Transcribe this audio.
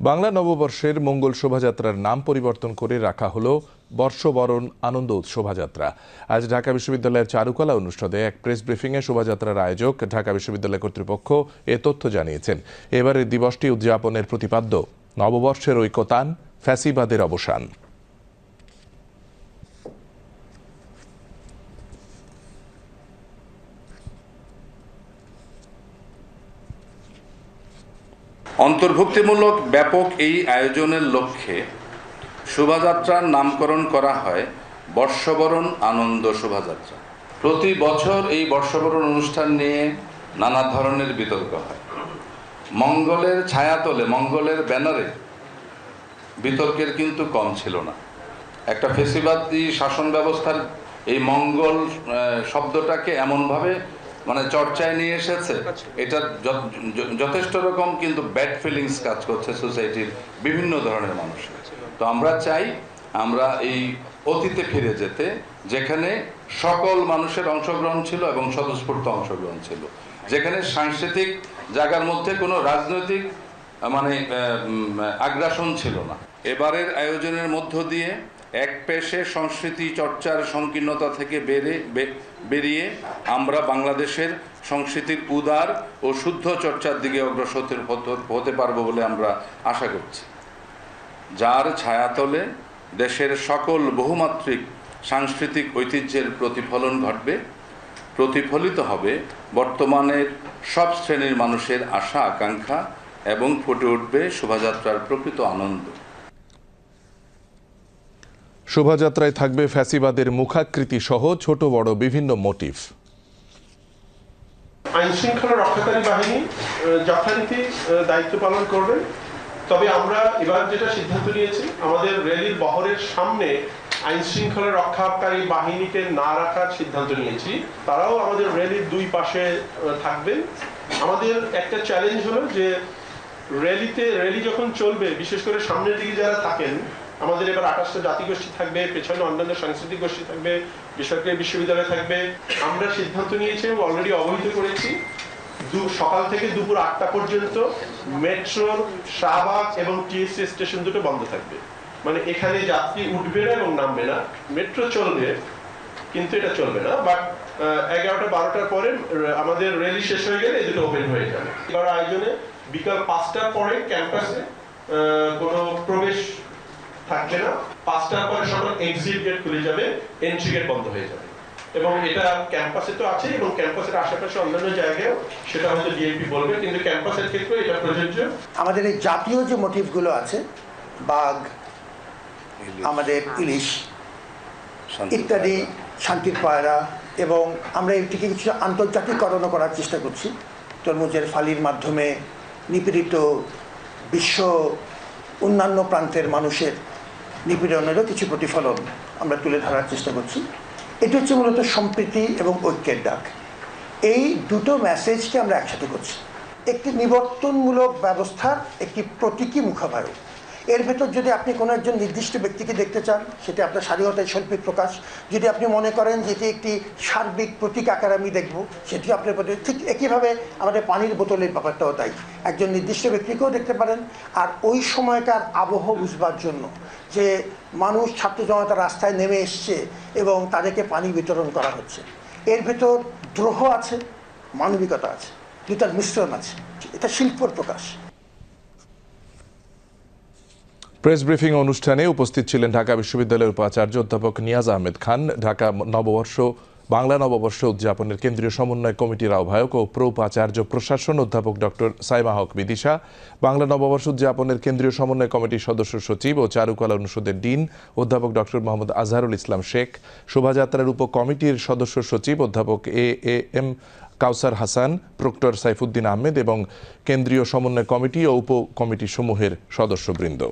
বাংলা নববর্ষের মঙ্গল শোভাযাত্রার নাম পরিবর্তন করে রাখা হলো বর্ষবরণ আনন্দ শোভাযাত্রা। আজ ঢাকা বিশ্ববিদ্যালয়ের চারুকলা অনুষদে এক প্রেস ব্রিফিংয়ে শোভাযাত্রার আয়োজক ঢাকা বিশ্ববিদ্যালয় কর্তৃপক্ষ এ তথ্য জানিয়েছেন। এবারের দিবসটি উদযাপনের প্রতিপাদ্য, নববর্ষের ঐকতান ফ্যাসিবাদের অবসান। অন্তর্ভুক্তিমূলক ব্যাপক এই আয়োজনের লক্ষ্যে শোভাযাত্রার নামকরণ করা হয় বর্ষবরণ আনন্দ শোভাযাত্রা। প্রতি বছর এই বর্ষবরণ অনুষ্ঠান নিয়ে নানা ধরনের বিতর্ক হয়। মঙ্গলের ছায়াতলে, মঙ্গলের ব্যানারে বিতর্কের কিন্তু কম ছিল না। একটা ফেসিবাদী শাসন ব্যবস্থার এই মঙ্গল শব্দটাকে এমনভাবে মানে চর্চায় নিয়ে এসেছে। এটা যথেষ্ট রকম কিন্তু ব্যাড ফিলিংস কাজ করছে সোসাইটির বিভিন্ন ধরনের মানুষের। তো আমরা চাই আমরা এই অতীতে ফিরে যেতে, যেখানে সকল মানুষের অংশগ্রহণ ছিল এবং স্বতঃস্ফূর্ত অংশগ্রহণ ছিল। যেখানে সাংস্কৃতিক জায়গার মধ্যে কোনো রাজনৈতিক মানে আগ্রাসন ছিল না। এবারের আয়োজনের মধ্য দিয়ে এক পেশে সংস্কৃতি চর্চার সংকীর্ণতা থেকে বেড়ে বেরিয়ে আমরা বাংলাদেশের সংস্কৃতির উদার ও শুদ্ধ চর্চার দিকে অগ্রসর হতে- পারব বলে আমরা আশা করছি। যার ছায়াতলে দেশের সকল বহুমাত্রিক সাংস্কৃতিক ঐতিহ্যের প্রতিফলন ঘটবে, প্রতিফলিত হবে বর্তমানের সব শ্রেণির মানুষের আশা আকাঙ্ক্ষা এবং ফুটে উঠবে শোভাযাত্রার প্রকৃত আনন্দ। শোভাযাত্রায় থাকবে ফ্যাসিবাদের মুখাকৃতি সহ ছোট বড় বিভিন্ন মোটিভ। আইন শৃঙ্খলা রক্ষাকারী বাহিনী যথারীতি দায়িত্ব পালন করবে। তবে আমরা এবার যেটা সিদ্ধান্ত নিয়েছি, আমাদের র্যালির বহরের সামনে আইন শৃঙ্খলা রক্ষাকারী বাহিনীকে না রাখার সিদ্ধান্ত নিয়েছি। তারাও আমাদের র্যালির দুই পাশে থাকবেন। আমাদের একটা চ্যালেঞ্জ হলো যে র্যালিতে, র্যালি যখন চলবে, বিশেষ করে সামনের দিকে যারা থাকেন আমাদের এবার আঠাশটা জাতিগোষ্ঠী থাকবে, পেছনে অন্যান্য সাংস্কৃতিক গোষ্ঠী থাকবে, বেসরকারি বিশ্ববিদ্যালয় থাকবে। আমরা সিদ্ধান্ত নিয়েছি এবং অলরেডি অবহিত করেছি সকাল থেকে দুপুর আটটা পর্যন্ত মেট্রোর, শাহবাগ এবং টিএসসি স্টেশন দুটো বন্ধ থাকবে। মানে এখানে যাত্রী উঠবে না এবং নামবে না। মেট্রো চলবে, কিন্তু এটা চলবে না। বাট এগারোটা, বারোটার পরে আমাদের র্যালি শেষ হয়ে গেলে এই দুটো ওপেন হয়ে যাবে। এবার আয়োজনে বিকাল পাঁচটার পরে ক্যাম্পাসে কোনো প্রবেশ থাকবে না। পাঁচটার পরে সকল এক্সিট গেট খুলে যাবে এন্ট্রি গেট বন্ধ হয়ে যাবে। এবং এটা ক্যাম্পাসে তো আছে এবং ক্যাম্পাসের আশেপাশে অন্যান্য জায়গায় সেটা হয়তো ডিএমপি বলবে কিন্তু ক্যাম্পাসের ক্ষেত্রে এটা প্রযোজ্য। আমাদের এই জাতীয় যে মোটিভগুলো আছে বাঘ আমাদের ইলিশ ইত্যাদি শান্তির পায়রা এবং আমরা এটিকে কিছু আন্তর্জাতিকরণ করার চেষ্টা করছি। তরমুজের ফালির মাধ্যমে নিপীড়িত বিশ্ব অন্যান্য প্রান্তের মানুষের নিপীড়নেরও কিছু প্রতিফলন আমরা তুলে ধরার চেষ্টা করছি। এটি হচ্ছে মূলত সম্প্রীতি এবং ঐক্যের ডাক। এই দুটো মেসেজকে আমরা একসাথে করছি। একটি নিবর্তনমূলক ব্যবস্থার একটি প্রতীকী মুখাভায়ক এর ভেতর যদি আপনি কোনো একজন নির্দিষ্ট ব্যক্তিকে দেখতে চান, সেটা আপনার স্বাধীনতায় শৈল্পিক প্রকাশ। যদি আপনি মনে করেন যে এটি একটি সার্বিক প্রতীক আকারে আমি দেখব সেটি আপনার প্রতি ঠিক একইভাবে আমাদের পানির বোতলের ব্যাপারটাও তাই। একজন নির্দিষ্ট ব্যক্তিকেও দেখতে পারেন, আর ওই সময়কার আবহ বুঝবার জন্য যে মানুষ ছাত্র জনতা রাস্তায় নেমে এসছে এবং তাদেরকে পানি বিতরণ করা হচ্ছে। এর ভেতর দ্রোহ আছে, মানবিকতা আছে দুটার মিশ্রণ আছে। এটা শিল্পর প্রকাশ। প্রেস ব্রিফিং অনুষ্ঠানে উপস্থিত ছিলেন ঢাকা বিশ্ববিদ্যালয়ের উপাচার্য অধ্যাপক নিয়াজ আহমেদ খান, ঢাকা নববর্ষ, বাংলা নববর্ষ উদযাপনের কেন্দ্রীয় সমন্বয় কমিটির আহ্বায়ক ও প্রো উপাচার্য প্রশাসন অধ্যাপক ডক্টর সাইমা হক বিদিশা, বাংলা নববর্ষ উদযাপনের কেন্দ্রীয় সমন্বয় কমিটির সদস্য সচিব ও চারুকলা অনুষদের ডিন অধ্যাপক ডক্টর মোহাম্মদ আজহারুল ইসলাম শেখ, শোভাযাত্রার উপ কমিটির সদস্য সচিব অধ্যাপক A A M Kawsar Hasan, proctor Saifuddin Ahmed এবং কেন্দ্রীয় সমন্বয় কমিটি ও উপ কমিটি সমূহের সদস্যবৃন্দ।